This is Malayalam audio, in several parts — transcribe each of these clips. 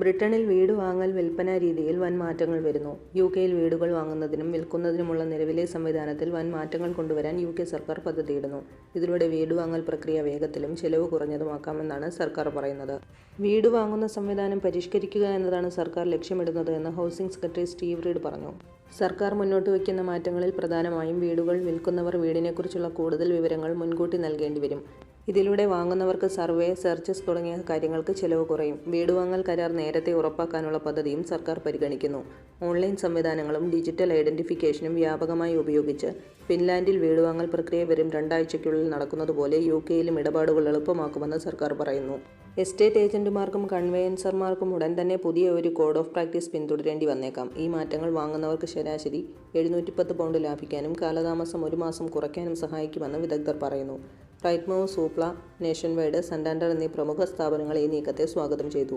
ബ്രിട്ടനിൽ വീട് വാങ്ങൽ വിൽപ്പന രീതിയിൽ വൻ മാറ്റങ്ങൾ വരുന്നു. യു. കെയിൽ വീടുകൾ വാങ്ങുന്നതിനും വിൽക്കുന്നതിനുമുള്ള നിലവിലെ സംവിധാനത്തിൽ വൻ മാറ്റങ്ങൾ കൊണ്ടുവരാൻ യു. കെ സർക്കാർ പദ്ധതിയിടുന്നു. ഇതിലൂടെ വീട് വാങ്ങൽ പ്രക്രിയ വേഗത്തിലും ചെലവ് കുറഞ്ഞതുമാക്കാമെന്നാണ് സർക്കാർ പറയുന്നത്. വീട് വാങ്ങുന്ന സംവിധാനം പരിഷ്കരിക്കുക എന്നതാണ് സർക്കാർ ലക്ഷ്യമിടുന്നത് എന്ന് ഹൗസിംഗ് സെക്രട്ടറി സ്റ്റീവ് റീഡ് പറഞ്ഞു. സർക്കാർ മുന്നോട്ട് വയ്ക്കുന്ന മാറ്റങ്ങളിൽ പ്രധാനമായും വീടുകൾ വിൽക്കുന്നവർ വീടിനെക്കുറിച്ചുള്ള കൂടുതൽ വിവരങ്ങൾ മുൻകൂട്ടി നൽകേണ്ടിവരും. ഇതിലൂടെ വാങ്ങുന്നവർക്ക് സർവേ, സെർച്ചസ് തുടങ്ങിയ കാര്യങ്ങൾക്ക് ചെലവ് കുറയും. വീട് വാങ്ങൽ കരാർ നേരത്തെ ഉറപ്പാക്കാനുള്ള പദ്ധതിയും സർക്കാർ പരിഗണിക്കുന്നു. ഓൺലൈൻ സംവിധാനങ്ങളും ഡിജിറ്റൽ ഐഡന്റിഫിക്കേഷനും വ്യാപകമായി ഉപയോഗിച്ച് ഫിൻലാൻഡിൽ വീട് വാങ്ങൽ പ്രക്രിയ വരും രണ്ടാഴ്ചയ്ക്കുള്ളിൽ നടക്കുന്നതുപോലെ യു. കെയിലും ഇടപാടുകൾ എളുപ്പമാക്കുമെന്ന് സർക്കാർ പറയുന്നു. എസ്റ്റേറ്റ് ഏജന്റുമാർക്കും കൺവെയൻസർമാർക്കും ഉടൻ തന്നെ പുതിയ ഒരു കോഡ് ഓഫ് പ്രാക്ടീസ് പിന്തുടരേണ്ടി വന്നേക്കാം. ഈ മാറ്റങ്ങൾ വാങ്ങുന്നവർക്ക് ശരാശരി എഴുന്നൂറ്റിപ്പത്ത് പൗണ്ട് ലാഭിക്കാനും കാലതാമസം ഒരു മാസം കുറയ്ക്കാനും സഹായിക്കുമെന്ന് വിദഗ്ധർ പറയുന്നു. റൈറ്റ്മൂവ്, സൂപ്ല, നേഷൻ വൈഡ് സെൻഡാൻഡർ എന്നീ പ്രമുഖ സ്ഥാപനങ്ങൾ ഈ നീക്കത്തെ സ്വാഗതം ചെയ്തു.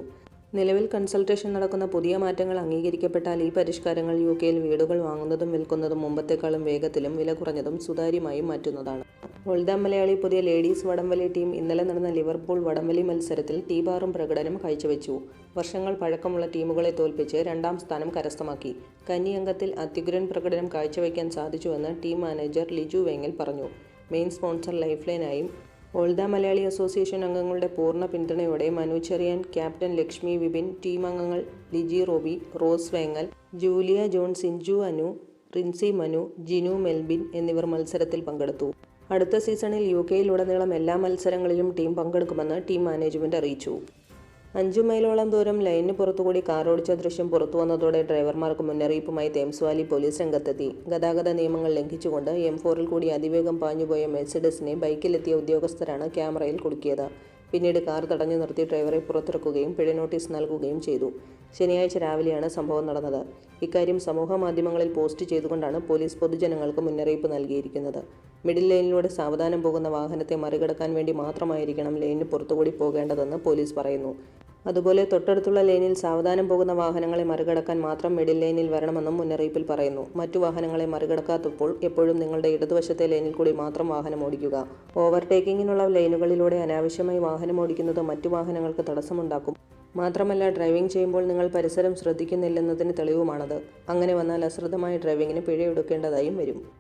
നിലവിൽ കൺസൾട്ടേഷൻ നടക്കുന്ന പുതിയ മാറ്റങ്ങൾ അംഗീകരിക്കപ്പെട്ടാൽ ഈ പരിഷ്കാരങ്ങൾ യു. കെയിൽ വീടുകൾ വാങ്ങുന്നതും വിൽക്കുന്നതും മുമ്പത്തേക്കാളും വേഗത്തിലും വില കുറഞ്ഞതും സുതാര്യമായും മാറ്റുന്നതാണ്. ഓൾദാം മലയാളി പുതിയ ലേഡീസ് വടംവലി ടീം ഇന്നലെ നടന്ന ലിവർപൂൾ വടംവലി മത്സരത്തിൽ ടീബാറും പ്രകടനം കാഴ്ചവെച്ചു. വർഷങ്ങൾ പഴക്കമുള്ള ടീമുകളെ തോൽപ്പിച്ച് രണ്ടാം സ്ഥാനം കരസ്ഥമാക്കി. കന്നി അംഗത്തിൽ അത്യുഗ്രൻ പ്രകടനം കാഴ്ചവെക്കാൻ സാധിച്ചുവെന്ന് ടീം മാനേജർ ലിജു വെങ്ങൽ പറഞ്ഞു. മെയിൻ സ്പോൺസർ ലൈഫ് ലൈനായും ഓൾദ മലയാളി അസോസിയേഷൻ അംഗങ്ങളുടെ പൂർണ പിന്തുണയോടെ മനു ചെറിയാൻ, ക്യാപ്റ്റൻ ലക്ഷ്മി വിപിൻ, ടീം അംഗങ്ങൾ ലിജി റോബി, റോസ് വേങ്ങൽ, ജൂലിയ ജോൺ സിഞ്ചു അനു, റിൻസി മനു, ജിനു മെൽബിൻ എന്നിവർ മത്സരത്തിൽ പങ്കെടുത്തു. അടുത്ത സീസണിൽ യു. കെയിലുടനീളം എല്ലാ മത്സരങ്ങളിലും ടീം പങ്കെടുക്കുമെന്ന് ടീം മാനേജ്മെന്റ് അറിയിച്ചു. അഞ്ചു മൈലോളം ദൂരം ലൈനിന് പുറത്തുകൂടി കാർ ഓടിച്ച ദൃശ്യം പുറത്തു വന്നതോടെ ഡ്രൈവർമാർക്ക് മുന്നറിയിപ്പുമായി തേംസ് വാലി പോലീസ് രംഗത്തെത്തി. ഗതാഗത നിയമങ്ങൾ ലംഘിച്ചുകൊണ്ട് എം ഫോറിൽ കൂടി അതിവേഗം പാഞ്ഞുപോയ മെഴ്സിഡസിനെ ബൈക്കിലെത്തിയ ഉദ്യോഗസ്ഥരാണ് ക്യാമറയിൽ കുടുക്കിയത്. പിന്നീട് കാർ തടഞ്ഞു നിർത്തി ഡ്രൈവറെ പുറത്തിറക്കുകയും പിഴ നോട്ടീസ് നൽകുകയും ചെയ്തു. ശനിയാഴ്ച രാവിലെയാണ് സംഭവം നടന്നത്. ഇക്കാര്യം സമൂഹമാധ്യമങ്ങളിൽ പോസ്റ്റ് ചെയ്തുകൊണ്ടാണ് പോലീസ് പൊതുജനങ്ങൾക്ക് മുന്നറിയിപ്പ് നൽകിയിരിക്കുന്നത്. മിഡിൽ ലൈനിലൂടെ സാവധാനം പോകുന്ന വാഹനത്തെ മറികടക്കാൻ വേണ്ടി മാത്രമായിരിക്കണം ലൈനിന് പുറത്തുകൂടി പോകേണ്ടതെന്ന് പോലീസ് പറയുന്നു. അതുപോലെ തൊട്ടടുത്തുള്ള ലൈനിൽ സാവധാനം പോകുന്ന വാഹനങ്ങളെ മറികടക്കാൻ മാത്രം മിഡിൽ ലൈനിൽ വരണമെന്നും മുന്നറിയിപ്പിൽ പറയുന്നു. മറ്റു വാഹനങ്ങളെ മറികടക്കാത്തപ്പോൾ എപ്പോഴും നിങ്ങളുടെ ഇടതുവശത്തെ ലൈനിൽ കൂടി മാത്രം വാഹനം ഓടിക്കുക ഓവർടേക്കിങ്ങിനുള്ള ലൈനുകളിലൂടെ അനാവശ്യമായി വാഹനം ഓടിക്കുന്നത് മറ്റു വാഹനങ്ങൾക്ക് തടസ്സമുണ്ടാക്കും. മാത്രമല്ല ഡ്രൈവിംഗ് ചെയ്യുമ്പോൾ നിങ്ങൾ പരിസരം ശ്രദ്ധിക്കുന്നില്ലെന്നതിന് തെളിവുമാണത്. അങ്ങനെ വന്നാൽ അശ്രദ്ധമായ ഡ്രൈവിങ്ങിന് പിഴയെടുക്കേണ്ടതായും വരും.